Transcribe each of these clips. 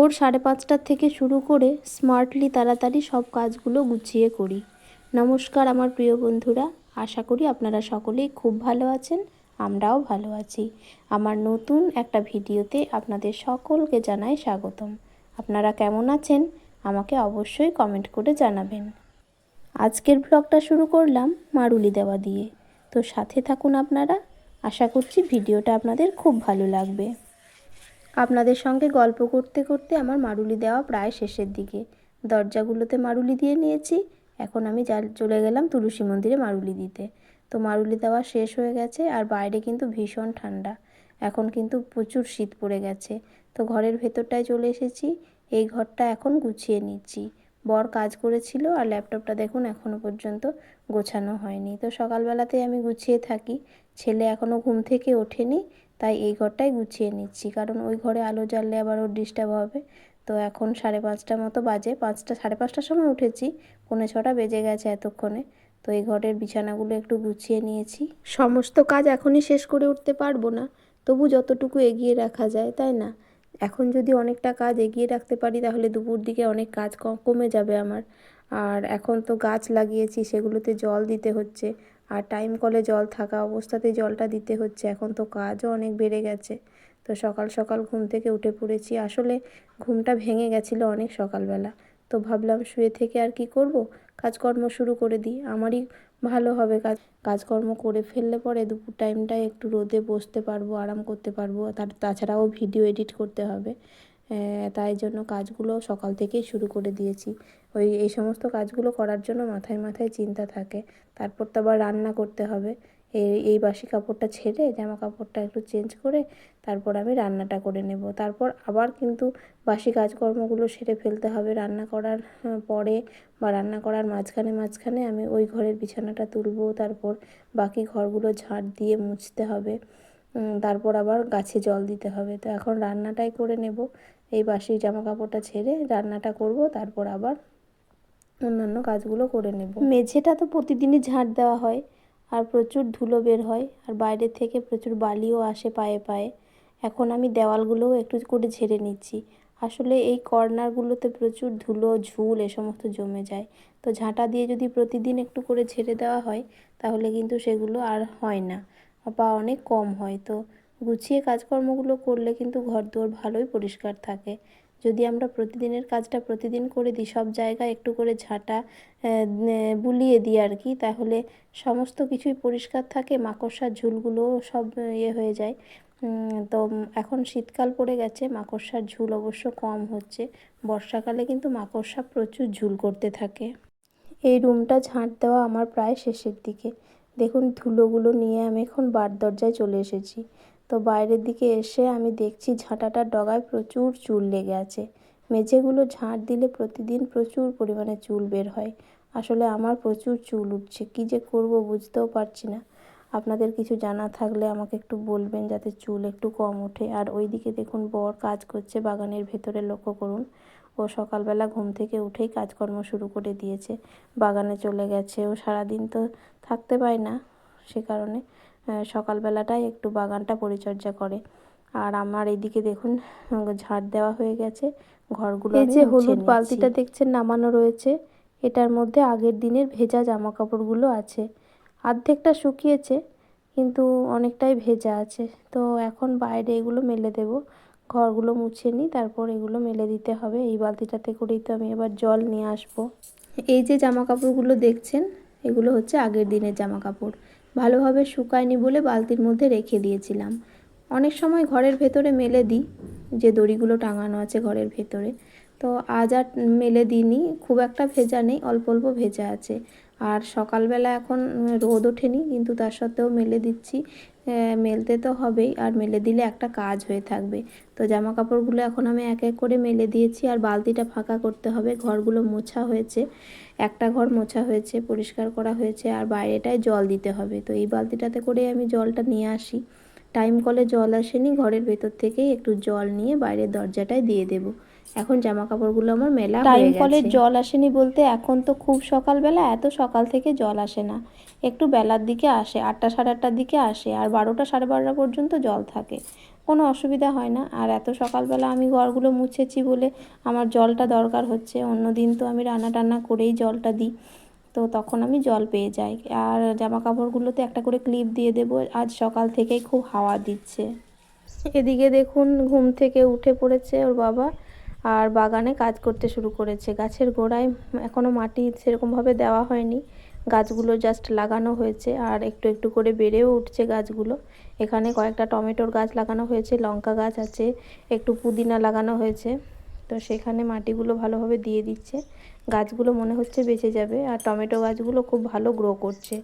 ভোর সাড়ে পাঁচটার থেকে শুরু করে স্মার্টলি তাড়াতাড়ি সব কাজগুলো গুছিয়ে করি। নমস্কার আমার প্রিয় বন্ধুরা, আশা করি আপনারা সকলেই খুব ভালো আছেন, আমরাও ভালো আছি। আমার নতুন একটা ভিডিওতে আপনাদের সকলকে জানাই স্বাগতম। আপনারা কেমন আছেন? আমাকে অবশ্যই কমেন্ট করে জানাবেন। আজকের ব্লগটা শুরু করলাম মারুলি দেওয়া দিয়ে। তো সাথে থাকুন আপনারা, আশা করছি ভিডিওটা আপনাদের খুব ভালো লাগবে। আপনাদের সঙ্গে গল্প করতে করতে আমার মারুলি দেওয়া প্রায় শেষের দিকে। দরজাগুলোতে মারুলি দিয়ে নিয়েছি। এখন আমি চলে গেলাম তুলসী মন্দিরে মারুলি দিতে। তো মারুলি দেওয়া শেষ হয়ে গেছে আর বাইরে কিন্তু ভীষণ ঠান্ডা। এখন কিন্তু প্রচুর শীত পড়ে গেছে। তো ঘরের ভেতরটায় চলে এসেছি। এই ঘরটা এখন গুছিয়ে নিচ্ছি। বর কাজ করেছিল আর ল্যাপটপটা দেখুন এখনও পর্যন্ত গোছানো হয়নি। তো সকালবেলাতে আমি গুছিয়ে থাকি। ছেলে এখনও ঘুম থেকে ওঠেনি। তাই এই ঘরটাই গুছিয়ে নিচ্ছি। কারণ ওই ঘরে আলো জ্বাললে আবার ওর ডিস্টার্ব হবে। তো এখন সাড়ে পাঁচটা মতো বাজে। পাঁচটা, সাড়ে পাঁচটার সময় উঠেছি। পৌনে ছটা বেজে গেছে এতক্ষণে। তো এই ঘরের বিছানাগুলো একটু গুছিয়ে নিয়েছি। সমস্ত কাজ এখনই শেষ করে উঠতে পারব না। তবু যতটুকু এগিয়ে রাখা যায়, তাই না? এখন যদি অনেকটা কাজ এগিয়ে রাখতে পারি, তাহলে দুপুর দিকে অনেক কাজ কমে যাবে আমার। আর এখন তো গাছ লাগিয়েছি, সেগুলোতে জল দিতে হচ্ছে। আর টাইম কলে জল থাকা অবস্থাতে জলটা দিতে হচ্ছে। এখন তো কাজও অনেক বেড়ে গেছে। তো সকাল সকাল ঘুম থেকে উঠে পড়েছি। আসলে ঘুমটা ভেঙে গেছিল অনেক সকালবেলা। তো ভাবলাম শুয়ে থেকে আর কি করব? কাজকর্ম শুরু করে দিই। আমারই ভালো হবে কাজ। কাজকর্ম করে ফেললে পরে দুপুর টাইমটায় একটু রোদে বসতে পারব, আরাম করতে পারব। তার তাছাড়াও ভিডিও এডিট করতে হবে। তাই জন্য কাজগুলো সকাল থেকেই শুরু করে দিয়েছি। ওই, এই সমস্ত কাজগুলো করার জন্য মাথায় মাথায় চিন্তা থাকে। তারপর তো আবার রান্না করতে হবে। এই এই বাসি কাপড়টা ছেড়ে, জামা কাপড়টা একটু চেঞ্জ করে তারপর আমি রান্নাটা করে নেব। তারপর আবার কিন্তু বাসি কাজকর্মগুলো সেরে ফেলতে হবে। রান্না করার পরে বা রান্না করার মাঝখানে মাঝখানে আমি ওই ঘরের বিছানাটা তুলবো। তারপর বাকি ঘরগুলো ঝাড় দিয়ে মুছতে হবে। তারপর আবার গাছে জল দিতে হবে। তো এখন রান্নাটাই করে নেব। এই বাসি জামা কাপড়টা ছেড়ে রান্নাটা করব, তারপর আবার অন্যান্য কাজগুলো করে নেব। মেঝেটা তো প্রতিদিনই ঝাঁট দেওয়া হয়, আর প্রচুর ধুলো বের হয়, আর বাইরে থেকে প্রচুর বালিও আসে পায়ে পায়ে। এখন আমি দেওয়ালগুলোও একটু করে ঝেড়ে নিচ্ছি। আসলে এই কর্নারগুলোতে প্রচুর ধুলো, ঝুল এ সমস্ত জমে যায়। তো ঝাঁটা দিয়ে যদি প্রতিদিন একটু করে ঝেড়ে দেওয়া হয়, তাহলে কিন্তু সেগুলো আর হয় না, বা অনেক কম হয়। তো গুছিয়ে কাজকর্মগুলো করলে কিন্তু ঘর দুয়ার ভালোই পরিষ্কার থাকে। যদি আমরা প্রতিদিনের কাজটা প্রতিদিন করে দিই, সব জায়গায় একটু করে ঝাঁটা বুলিয়ে দিই আর কি, তাহলে সমস্ত কিছুই পরিষ্কার থাকে, মাকড়সার ঝুলগুলোও সব ইয়ে হয়ে যায়। তো এখন শীতকাল পড়ে গেছে, মাকড়সার ঝুল অবশ্য কম হচ্ছে, বর্ষাকালে কিন্তু মাকড়সা প্রচুর ঝুল করতে থাকে। এই রুমটা ঝাঁট দেওয়া আমার প্রায় শেষের দিকে। দেখুন ধুলোগুলো নিয়ে আমি এখন বার দরজায় চলে এসেছি। তো বাইরের দিকে এসে আমি দেখছি ঝাঁটাটার ডগায় প্রচুর চুল লেগে আছে। মেঝেগুলো ঝাঁট দিলে প্রতিদিন প্রচুর পরিমাণে চুল বের হয়। আসলে আমার প্রচুর চুল উঠছে, কী যে করব বুঝতেও পারছি না। আপনাদের কিছু জানা থাকলে আমাকে একটু বলবেন যাতে চুল একটু কম ওঠে। আর ওইদিকে দেখুন, বর কাজ করছে বাগানের ভেতরে, লক্ষ্য করুন। ও সকালবেলা ঘুম থেকে উঠেই কাজকর্ম শুরু করে দিয়েছে। বাগানে চলে গেছে। ও সারাদিন তো থাকতে পায় না সে কারণে। সকালবেলাটাই একটু বাগানটা পরিচর্যা করে। আর আমার এদিকে দেখুন ঝাড় দেওয়া হয়ে গেছে ঘরগুলো এই যে হলুদ বালতিটা দেখছেন নামানো রয়েছে। এটার মধ্যে আগের দিনের ভেজা জামা কাপড়গুলো আছে। অর্ধেকটা শুকিয়েছে কিন্তু অনেকটাই ভেজা আছে। তো এখন বাইরে এগুলো মেলে দেব। ঘরগুলো মুছে নিই তারপর এগুলো মেলে দিতে হবে। এই বালতিটাতে করেই তো আমি এবার জল নিয়ে আসব। এই যে জামা কাপড়গুলো দেখছেন এগুলো হচ্ছে আগের দিনের জামা কাপড় ভালোভাবে শুকায়নি বলে বালতির মধ্যে রেখে দিয়েছিলাম। অনেক সময় ঘরের ভেতরে মেলে দিই, যে দড়িগুলো টাঙানো আছে ঘরের ভেতরে। তো আজ আর মেলে দিইনি, খুব একটা ভেজা নেই, অল্প অল্প ভেজা আছে। আর সকালবেলা এখন রোদ ওঠেনি, কিন্তু তার সত্ত্বেও মেলে দিচ্ছি। মেলতে তো হবেই, আর মেলে দিলে একটা কাজ হয়ে থাকবে। তো জামা কাপড়গুলো এখন আমি এক এক করে মেলে দিয়েছি, আর বালতিটা ফাঁকা করতে হবে, ঘরগুলো মোছা হয়েছে। একটা ঘর মোছা হয়েছে পরিষ্কার করা হয়েছে আর বাইরেটায় জল দিতে হবে। তো এই বালতিটাতে করে আমি জলটা নিয়ে আসি। টাইম কলে জল আসেনি ঘরের ভেতর থেকেই একটু জল নিয়ে বাইরের দরজাটায় দিয়ে দেব। এখন জামা কাপড়গুলো আমার মেলা টাইম কলে জল আসেনি বলতে এখন তো খুব সকালবেলা এত সকাল থেকে জল আসে না। একটু বেলার দিকে আসে আটটা সাড়ে আটটার দিকে আসে আর বারোটা সাড়ে বারোটা পর্যন্ত জল থাকে। কোনো অসুবিধা হয় না। আর এত সকালবেলা আমি ঘরগুলো মুছেছি বলে আমার জলটা দরকার হচ্ছে, অন্য দিন তো আমি রান্না টান্না করেই জলটা দিই। তো তখন আমি জল পেয়ে যাই। আর জামা কাপড়গুলোতে একটা করে ক্লিপ দিয়ে দেবো, আজ সকাল থেকেই খুব হাওয়া দিচ্ছে। এদিকে দেখুন, ঘুম থেকে উঠে পড়েছে ওর বাবা, আর বাগানে কাজ করতে শুরু করেছে। গাছের গোড়ায় এখনও মাটি সেরকমভাবে দেওয়া হয়নি। গাছগুলো জাস্ট লাগানো হয়েছে, আর একটু একটু করে বেড়েও উঠছে গাছগুলো। এখানে কয়েকটা টমেটোর গাছ লাগানো হয়েছে, লঙ্কা গাছ আছে, একটু পুদিনা লাগানো হয়েছে। তো সেখানে মাটিগুলো ভালোভাবে দিয়ে দিচ্ছে। গাছগুলো মনে হচ্ছে বেঁচে যাবে আর টমেটো গাছগুলো খুব ভালো গ্রো করছে।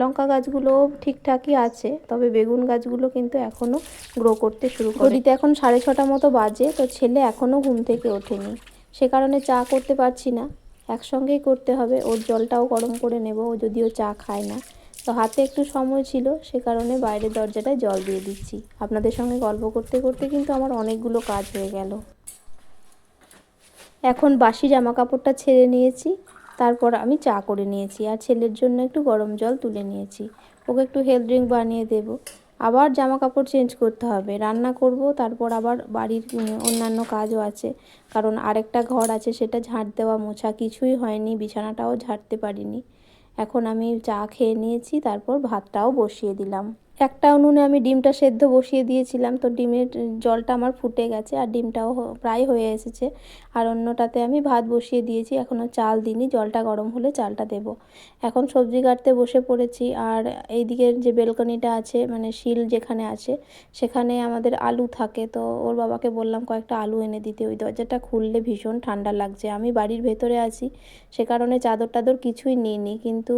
লঙ্কা গাছগুলো ঠিকঠাকই আছে, তবে বেগুন গাছগুলো কিন্তু এখনও গ্রো করতে শুরু ঘড়িতে এখন সাড়ে ছটা মতো বাজে, তো ছেলে এখনও ঘুম থেকে ওঠেনি। সে কারণে চা করতে পারছি না। একসঙ্গেই করতে হবে, ওর জলটাও গরম করে নেব, ও যদিও চা খায় না। তো হাতে একটু সময় ছিল, সে কারণে বাইরের দরজাটায় জল দিয়ে দিচ্ছি। আপনাদের সঙ্গে গল্প করতে করতে কিন্তু আমার অনেকগুলো কাজ হয়ে গেল। এখন বাসি জামা কাপড়টা ছেড়ে নিয়েছি, তারপর আমি চা করে নিয়েছি আর ছেলের জন্য একটু গরম জল তুলে নিয়েছি। ওকে একটু হেলথ ড্রিঙ্ক বানিয়ে দেব। আবার জামা কাপড় চেঞ্জ করতে হবে, রান্না করব, তারপর আবার বাড়ির অন্যান্য কাজও আছে। কারণ আরেকটা ঘর আছে, সেটা ঝাঁট দেওয়া মোছা কিছুই হয়নি, বিছানাটাও ঝাড়তে পারিনি। এখন আমি চা খেয়ে নিয়েছি তারপর ভাতটাও বসিয়ে দিলাম। একটা উনুনে আমি ডিমটা সেদ্ধ বসিয়ে দিয়েছিলাম, তো ডিমের জলটা আমার ফুটে গেছে আর ডিমটাও প্রায় হয়ে এসেছে। আর অন্যটাতে আমি ভাত বসিয়ে দিয়েছি, এখনও চাল দিইনি, জলটা গরম হলে চালটা দেব। এখন সবজি কাটতে বসে পড়েছি আর এইদিকের যে বেলকনিটা আছে মানে শিল যেখানে আছে, সেখানে আমাদের আলু থাকে, তো ওর বাবাকে বললাম কয়েকটা আলু এনে দিতে। ওই দরজাটা খুললে ভীষণ ঠান্ডা লাগছে। আমি বাড়ির ভেতরে আছি, সে কারণে চাদর টাদর কিছুই নিইনি, কিন্তু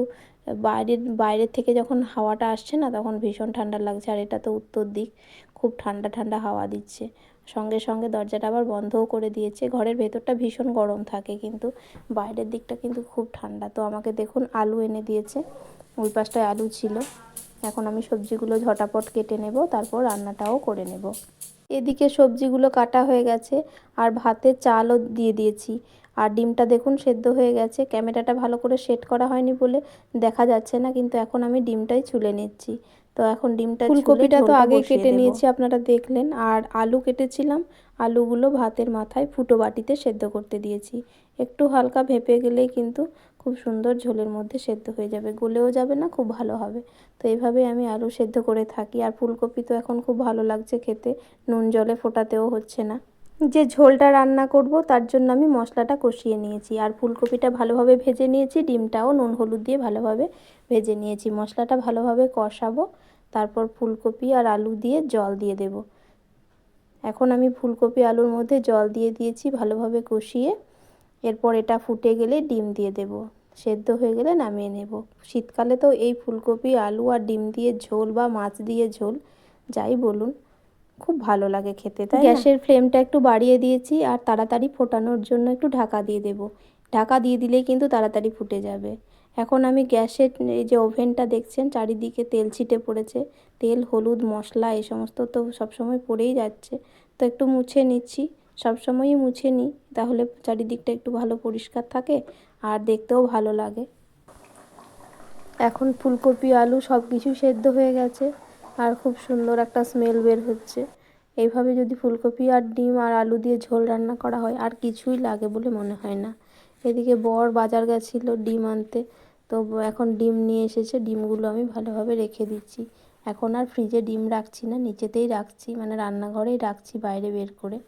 বাইরের বাইরের থেকে যখন হাওয়াটা আসছে না, তখন ভীষণ ঠান্ডা লাগছে। আর এটা তো উত্তর দিক। খুব ঠান্ডা ঠান্ডা হাওয়া দিচ্ছে। সঙ্গে সঙ্গে দরজাটা আবার বন্ধও করে দিয়েছে। ঘরের ভেতরটা ভীষণ গরম থাকে কিন্তু বাইরের দিকটা কিন্তু খুব ঠান্ডা। তো আমাকে দেখুন, আলু এনে দিয়েছে। ওই পাশটায় আলু ছিল। এখন আমি সবজিগুলো ঝটাপট কেটে নেব, তারপর রান্নাটাও করে নেব। এদিকে সবজিগুলো কাটা হয়ে গেছে। আর ভাতে চালও দিয়ে দিয়েছি। আর ডিমটা দেখুন সেদ্ধ হয়ে গেছে। ক্যামেরাটা ভালো করে সেট করা হয়নি বলে দেখা যাচ্ছে না কিন্তু এখন আমি ডিমটাই ছুলে নিচ্ছি। তো এখন ডিমটা ফুলকপিটা তো আগে কেটে নিয়েছি আপনারা দেখলেন। আর আলু কেটেছিলাম আলুগুলো ভাতের মাথায় ফুটো বাটিতে সেদ্ধ করতে দিয়েছি। একটু হালকা ভেপে গেলেই কিন্তু খুব সুন্দর ঝোলের মধ্যে সেদ্ধ হয়ে যাবে গলেও যাবে না খুব ভালো হবে। তো এইভাবে আমি আলু সেদ্ধ করে থাকি। আর ফুলকপি তো এখন খুব ভালো লাগছে খেতে নুন জলে ফোটাতেও হচ্ছে না। যে ঝোলটা রান্না করব, তার জন্য আমি মশলাটা কষিয়ে নিয়েছি। আর ফুলকপিটা ভালোভাবে ভেজে নিয়েছি, ডিমটাও নুন হলুদ দিয়ে ভালোভাবে ভেজে নিয়েছি। মশলাটা ভালোভাবে কষাবো, তারপর ফুলকপি আর আলু দিয়ে জল দিয়ে দেব। এখন আমি ফুলকপি, আলুর মধ্যে জল দিয়ে দিয়েছি ভালোভাবে কষিয়ে। এরপর এটা ফুটে গেলে ডিম দিয়ে দেব। সেদ্ধ হয়ে গেলে নামিয়ে নেব। শীতকালে তো এই ফুলকপি, আলু আর ডিম দিয়ে ঝোল বা মাছ দিয়ে ঝোল, যাই বলুন। খুব ভালো লাগে খেতে, তাই গ্যাসের ফ্লেমটা একটু বাড়িয়ে দিয়েছি আর তাড়াতাড়ি ফোটানোর জন্য একটু ঢাকা দিয়ে দেব। ঢাকা দিয়ে দিলেই কিন্তু তাড়াতাড়ি ফুটে যাবে। এখন আমি গ্যাসের এই যে ওভেনটা দেখছেন, চারিদিকে তেল ছিটে পড়েছে। তেল, হলুদ, মশলা এই সমস্ত তো সবসময় পড়েই যাচ্ছে। তো একটু মুছে নিচ্ছি। সবসময়ই মুছে নিই, তাহলে চারিদিকটা একটু ভালো পরিষ্কার থাকে আর দেখতেও ভালো লাগে। এখন ফুলকপি, আলু সব কিছু সেদ্ধ হয়ে গেছে। আর খুব সুন্দর একটা স্মেল বের হচ্ছে। এইভাবে যদি ফুলকপি আর ডিম আর আলু দিয়ে ঝোল রান্না করা হয়, আর কিছুই লাগে বলে মনে হয় না। এদিকে বর বাজার গেছিল ডিম আনতে। তো এখন ডিম নিয়ে এসেছে, ডিমগুলো আমি ভালোভাবে রেখে দিচ্ছি। এখন আর ফ্রিজে ডিম রাখছি না, নিচেতেই রাখছি মানে রান্নাঘরেই রাখছি বাইরে বের করে।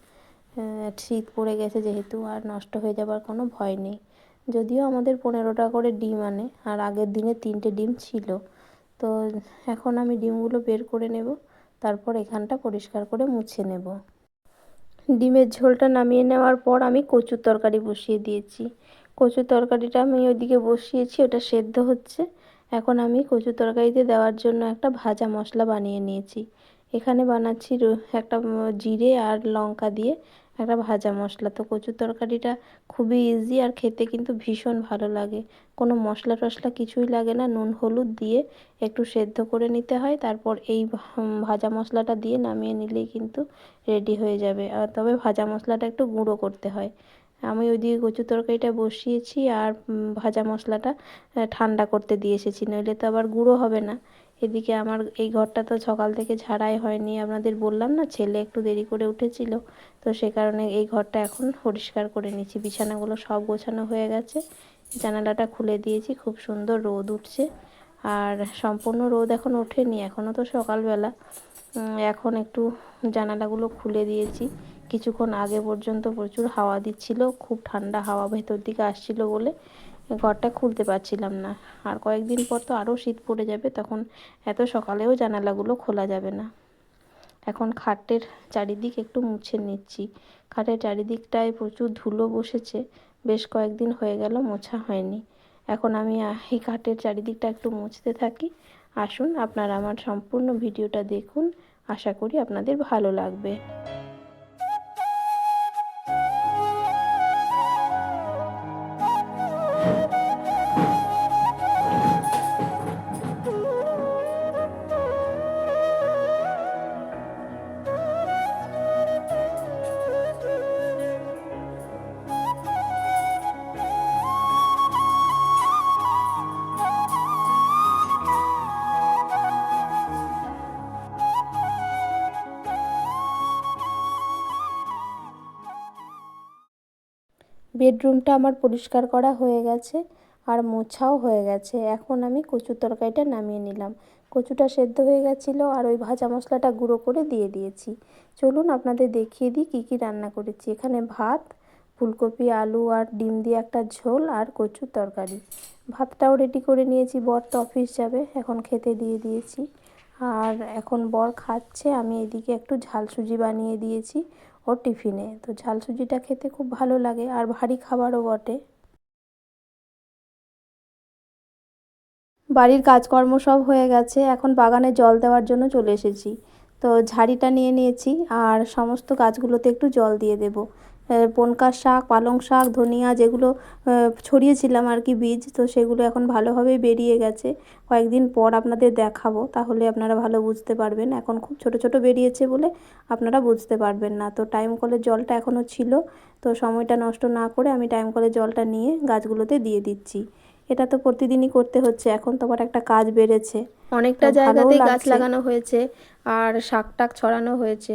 শীত পড়ে গেছে যেহেতু, আর নষ্ট হয়ে যাবার কোনো ভয় নেই। যদিও আমাদের পনেরোটা করে ডিম আনে, আর আগের দিনে তিনটে ডিম ছিল। তো এখন আমি ডিমগুলো বের করে নেব, তারপর এখানটা পরিষ্কার করে মুছে নেব। ডিমের ঝোলটা নামিয়ে নেওয়ার পর আমি কচুর তরকারি বসিয়ে দিয়েছি। কচুর তরকারিটা আমি ওইদিকে বসিয়েছি, ওটা সেদ্ধ হচ্ছে। এখন আমি কচুর তরকারিতে দেওয়ার জন্য একটা ভাজা মশলা বানিয়ে নিয়েছি। এখানে বানাচ্ছি একটা জিরে আর লঙ্কা দিয়ে একটা ভাজা মশলা। তো কচুর তরকারিটা খুবই ইজি আর খেতে কিন্তু ভীষণ ভালো লাগে। কোনো মশলা টশলা কিছুই লাগে না। নুন, হলুদ দিয়ে একটু সেদ্ধ করে নিতে হয়। তারপর এই ভাজা মশলাটা দিয়ে নামিয়ে নিলেই কিন্তু রেডি হয়ে যাবে। আর তবে ভাজা মশলাটা একটু গুঁড়ো করতে হয়। আমি ওইদিকে কচুর তরকারিটা বসিয়েছি আর ভাজা মশলাটা ঠান্ডা করতে দিয়ে এসেছি। নইলে তো আবার গুঁড়ো হবে না। এদিকে আমার এই ঘরটা তো সকাল থেকে ঝাড়াই হয়নি। আপনাদের বললাম না, ছেলে একটু দেরি করে উঠেছিল, তো সে কারণে এই ঘরটা এখন পরিষ্কার করে নিচ্ছি। বিছানাগুলো সব গোছানো হয়ে গেছে, জানালাটা খুলে দিয়েছি, খুব সুন্দর রোদ উঠছে। আর সম্পূর্ণ রোদ এখন ওঠেনি এখনও তো সকালবেলা। এখন একটু জানালাগুলো খুলে দিয়েছি। কিছুক্ষণ আগে পর্যন্ত প্রচুর হাওয়া দিচ্ছিল, খুব ঠান্ডা হাওয়া ভেতর দিকে আসছিল বলে। ঘরটা খুলতে পারছিলাম না। আর কয়েকদিন পর তো আরও শীত পড়ে যাবে, তখন এত সকালেও জানালাগুলো খোলা যাবে না। এখন খাটের চারিদিক একটু মুছে নিচ্ছি। খাটের চারিদিকটায় প্রচুর ধুলো বসেছে, বেশ কয়েকদিন হয়ে গেল মোছা হয়নি। এখন আমি এই খাটের চারিদিকটা একটু মুছতে থাকি। আসুন, আপনারা আমার সম্পূর্ণ ভিডিওটা দেখুন। আশা করি আপনাদের ভালো লাগবে। বেডরুমটা আমার পরিষ্কার করা হয়ে গেছে আর মোছাও হয়ে গেছে। এখন আমি কচুর তরকারিটা নামিয়ে নিলাম। কচুটা সেদ্ধ হয়ে গেছিল আর ওই ভাজা মশলাটা গুঁড়ো করে দিয়ে দিয়েছি। চলুন আপনাদের দেখিয়ে দিই কী কী রান্না করেছি। এখানে ভাত, ফুলকপি, আলু আর ডিম দিয়ে একটা ঝোল আর কচুর তরকারি। ভাতটাও রেডি করে নিয়েছি, বর তো অফিস যাবে, এখন খেতে দিয়ে দিয়েছি। আর এখন বর খাচ্ছে, আমি এদিকে একটু ঝাল সুজি বানিয়ে দিয়েছি। ওর টিফিনে। তো ঝাল সুজিটা খেতে খুব ভালো লাগে আর ভারী খাবারও বটে। বাড়ির কাজকর্ম সব হয়ে গেছে, এখন বাগানে জল দেওয়ার জন্য চলে এসেছি। তো ঝাড়িটা নিয়ে নিয়েছি আর সমস্ত গাছগুলোতে একটু জল দিয়ে দেবো। পনকার শাক পালং শাক ধনিয়া যেগুলো ছড়িয়েছিলাম আর কি বীজ তো সেগুলো এখন ভালোভাবেই বেরিয়ে গেছে। কয়েকদিন পর আপনাদের দেখাবো তাহলে আপনারা ভালো বুঝতে পারবেন। এখন খুব ছোট ছোট বেরিয়েছে বলে আপনারা বুঝতে পারবেন না। তো টাইম কলের জলটা এখনও ছিল তো সময়টা নষ্ট না করে আমি টাইম কলের জলটা নিয়ে গাছগুলোতে দিয়ে দিচ্ছি। এটা তো প্রতিদিনই করতে হচ্ছে এখন তো আবার একটা কাজ বেড়েছে। অনেকটা জায়গাতেই গাছ লাগানো হয়েছে আর শাক টাক ছড়ানো হয়েছে।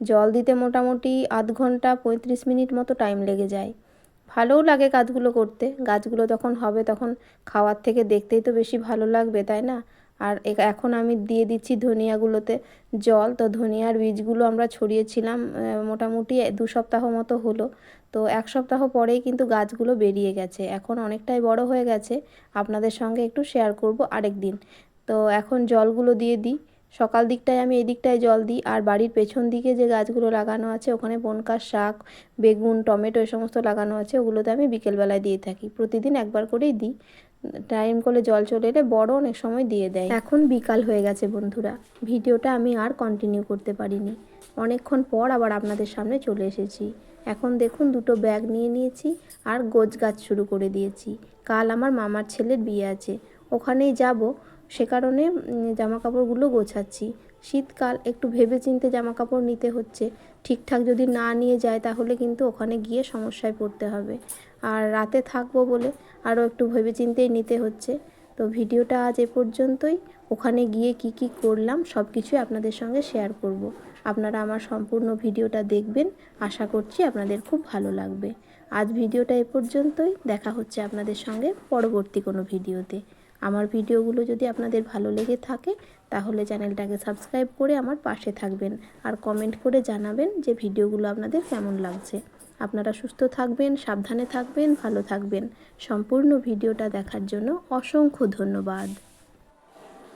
জল দিতে মোটামুটি আধ ঘণ্টা পঁয়ত্রিশ মিনিট মতো টাইম লেগে যায়। ভালোও লাগে কাজগুলো করতে। গাছগুলো যখন হবে তখন খাওয়ার থেকে দেখতেই তো বেশি ভালো লাগবে, তাই না? আর এখন আমি দিয়ে দিচ্ছি ধনিয়াগুলোতে জল। তো ধনিয়ার বীজগুলো আমরা ছড়িয়েছিলাম মোটামুটি দু সপ্তাহ মতো হলো। তো এক সপ্তাহ পরেই কিন্তু গাছগুলো বেরিয়ে গেছে। এখন অনেকটাই বড় হয়ে গেছে। আপনাদের সঙ্গে একটু শেয়ার করব আরেক দিন তো এখন জলগুলো দিয়ে দিই। সকাল দিকটায় আমি এই দিকটায় জল দিই, আর বাড়ির পেছন দিকে যে গাছগুলো লাগানো আছে, ওখানে বনকার শাক, বেগুন, টমেটো এ সমস্ত লাগানো আছে, ওগুলোতে আমি বিকেলবেলায় দিয়ে থাকি। প্রতিদিন একবার করেই দিই। টাইম করে জল চলে এলে বড় অনেক সময় দিয়ে দেয়। এখন বিকাল হয়ে গেছে বন্ধুরা। ভিডিওটা আমি আর কন্টিনিউ করতে পারিনি। অনেকক্ষণ পর আবার আপনাদের সামনে চলে এসেছি। এখন দেখুন দুটো ব্যাগ নিয়ে নিয়েছি, আর গোছ গাছ শুরু করে দিয়েছি। কাল আমার মামার ছেলের বিয়ে আছে। ওখানেই যাব। সে কারণে জামা কাপড়গুলো গোছাচ্ছি। শীতকাল, একটু ভেবে চিনতে জামা কাপড় নিতে হচ্ছে। ঠিকঠাক যদি না নিয়ে যায়, তাহলে কিন্তু ওখানে গিয়ে সমস্যায় পড়তে হবে। আর রাতে থাকব বলে আরও একটু ভেবে চিনতেই নিতে হচ্ছে। তো ভিডিওটা আজ এ পর্যন্তই। ওখানে গিয়ে কি কি করলাম, সব কিছুই আপনাদের সঙ্গে শেয়ার করব। আপনারা আমার সম্পূর্ণ ভিডিওটা দেখবেন। আশা করছি আপনাদের খুব ভালো লাগবে। আজ ভিডিওটা এ পর্যন্তই। দেখা হচ্ছে আপনাদের সঙ্গে পরবর্তী কোনো ভিডিওতে। আমার ভিডিওগুলো যদি আপনাদের ভালো লেগে থাকে, তাহলে চ্যানেলটাকে সাবস্ক্রাইব করে আমার পাশে থাকবেন আর কমেন্ট করে জানাবেন যে ভিডিওগুলো আপনাদের কেমন লাগছে। আপনারা সুস্থ থাকবেন, সাবধানে থাকবেন, ভালো থাকবেন। সম্পূর্ণ ভিডিওটা দেখার জন্য অসংখ্য ধন্যবাদ।